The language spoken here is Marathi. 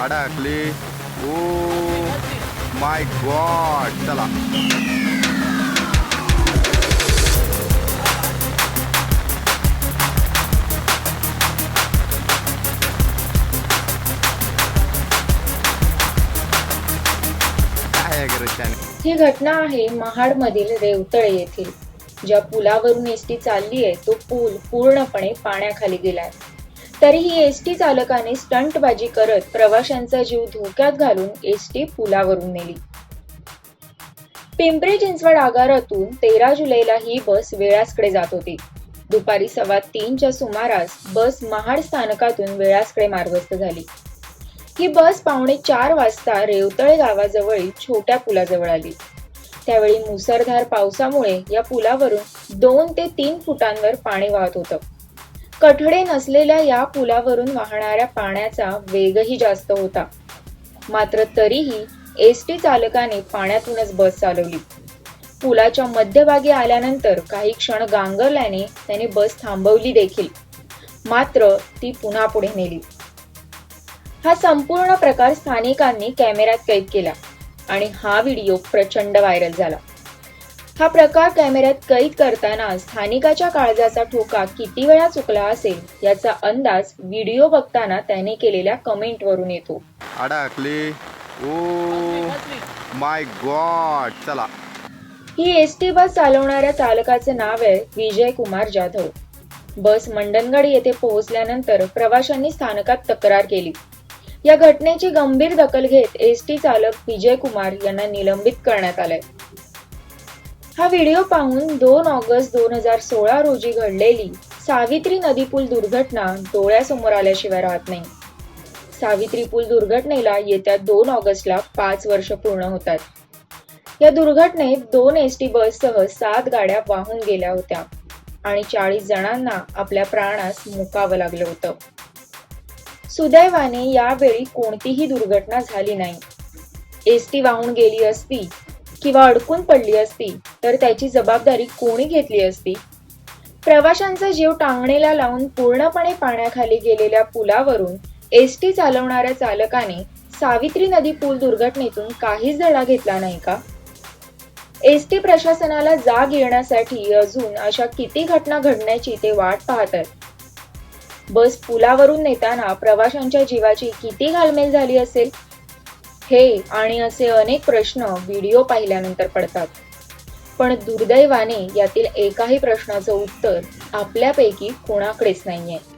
अडकली. Oh my god. चला. ही घटना आहे महाडमधील रेवतळे येथील ज्या पुलावरून एसटी चालली आहे तो पूल पूर्णपणे पाण्याखाली गेलाय. तरीही एसटी चालकाने स्टंटबाजी करत प्रवाशांचा जीव धोक्यात घालून एसटी पुलावरून नेली. पिंपरी चिंचवड आगारातून तेरा जुलैला ही बस वेळासकडे जात होती. दुपारी सव्वा तीनच्या सुमारास बस महाड स्थानकातून वेळासकडे मार्गस्थ झाली. ही बस पावणे चार वाजता रेवतळे गावाजवळील छोट्या पुलाजवळ आली. त्यावेळी मुसळधार पावसामुळे या पुलावरून दोन ते तीन फुटांवर पाणी वाहत होतं. कठडे नसलेल्या या पुलावरून वाहणाऱ्या पाण्याचा वेगही जास्त होता. मात्र तरीही एस टी चालकाने पाण्यातूनच बस चालवली. पुलाच्या मध्यभागी आल्यानंतर काही क्षण गांगरल्याने त्याने बस थांबवली देखील. मात्र ती पुन्हा पुढे नेली. हा संपूर्ण प्रकार स्थानिकांनी कॅमेऱ्यात कैद केला आणि हा व्हिडिओ प्रचंड व्हायरल झाला. हा प्रकार कॅमेऱ्यात कैद करताना स्थानिकाच्या काळजाचा ठोका किती वेळा चुकला असेल याचा अंदाज व्हिडिओ बघताना त्याने केलेल्या कमेंटवरून येतो. अडकली ओ माय गॉड. चला. ही एस टी बस चालवणाऱ्या चालकाचे नाव आहे विजय कुमार जाधव. बस मंडनगड येथे पोहोचल्यानंतर प्रवाशांनी स्थानकात तक्रार केली. या घटनेची गंभीर दखल घेत एस टी चालक विजय कुमार यांना निलंबित करण्यात आलंय. हा व्हिडिओ पाहून दोन ऑगस्ट दोन हजार सोळा रोजी घडलेली सावित्री नदी पूल दुर्घटना डोळ्यासमोर आल्याशिवाय राहत नाही. सावित्री पूल दुर्घटनेला येत्या दोन ऑगस्टला पाच वर्ष पूर्ण होतात. या दुर्घटनेत दोन एस टी बससह सात गाड्या वाहून गेल्या होत्या आणि चाळीस जणांना आपल्या प्राणास मुकावं लागलं होतं. सुदैवाने यावेळी कोणतीही दुर्घटना झाली नाही. एस टी वाहून गेली असती किंवा अडकून पडली असती तर त्याची जबाबदारी कोणी घेतली असती? प्रवाशांचा जीव टांगणीला लावून पूर्णपणे पाण्याखाली गेलेल्या पुलावरून एस टी चालवणाऱ्या चालकाने सावित्री नदी पूल दुर्घटनेतून काहीच धडा घेतला नाही का? एस टी प्रशासनाला जाग येण्यासाठी अजून अशा किती घटना घडण्याची ते वाट पाहत आहेत बस पुलावरून नेताना प्रवाशांच्या जीवाची किती घालमेल झाली असेल? हे आणि असे अनेक प्रश्न व्हिडिओ पाहिल्यानंतर पडतात. पण दुर्दैवाने यातील एकाही प्रश्नाचं उत्तर आपल्यापैकी कोणाकडेच नाहीये.